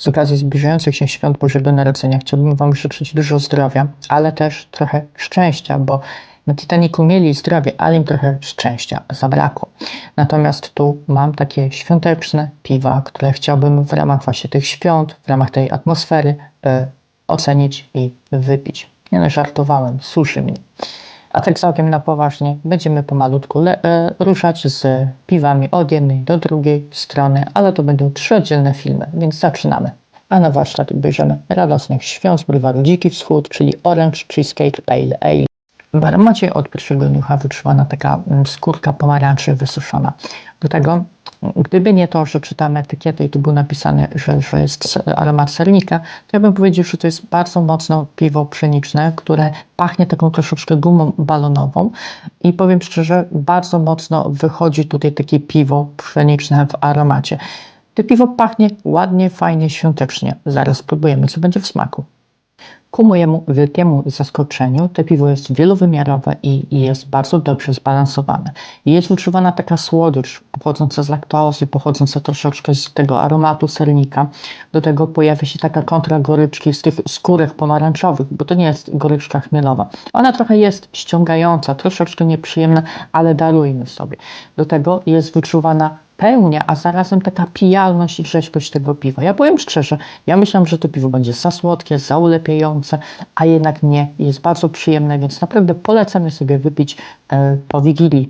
z okazji zbliżających się świąt Bożego Narodzenia chciałbym Wam życzyć dużo zdrowia, ale też trochę szczęścia, bo na Titanicu mieli zdrowie, ale im trochę szczęścia zabrakło. Natomiast tu mam takie świąteczne piwa, które chciałbym w ramach właśnie tych świąt, w ramach tej atmosfery e, ocenić i wypić. Nie no, żartowałem, suszy mnie. A tak całkiem na poważnie będziemy pomalutku le- e, ruszać z piwami od jednej do drugiej strony, ale to będą trzy oddzielne filmy, więc zaczynamy. A na warsztat bierzemy radosnych świąt browaru Dziki Wschód, czyli Orange Cheesecake Pale Ale. W aromacie od pierwszego dnia wyczuwana taka mm, skórka pomarańczy wysuszona. Do tego, gdyby nie to, że czytamy etykietę i tu było napisane, że, że jest aromat sernika, to ja bym powiedział, że to jest bardzo mocno piwo pszeniczne, które pachnie taką troszeczkę gumą balonową i powiem szczerze, bardzo mocno wychodzi tutaj takie piwo pszeniczne w aromacie. To piwo pachnie ładnie, fajnie, świątecznie. Zaraz spróbujemy, co będzie w smaku. Ku mojemu wielkiemu zaskoczeniu to piwo jest wielowymiarowe i jest bardzo dobrze zbalansowane. Jest wyczuwana taka słodycz pochodząca z laktozy, pochodząca troszeczkę z tego aromatu sernika. Do tego pojawia się taka kontra goryczki z tych skórek pomarańczowych, bo to nie jest goryczka chmielowa. Ona trochę jest ściągająca, troszeczkę nieprzyjemna, ale darujmy sobie. Do tego jest wyczuwana pełnia, a zarazem taka pijalność i rzeźkość tego piwa. Ja powiem szczerze, ja myślałem, że to piwo będzie za słodkie, za ulepiające, a jednak nie. Jest bardzo przyjemne, więc naprawdę polecamy sobie wypić e, po Wigilii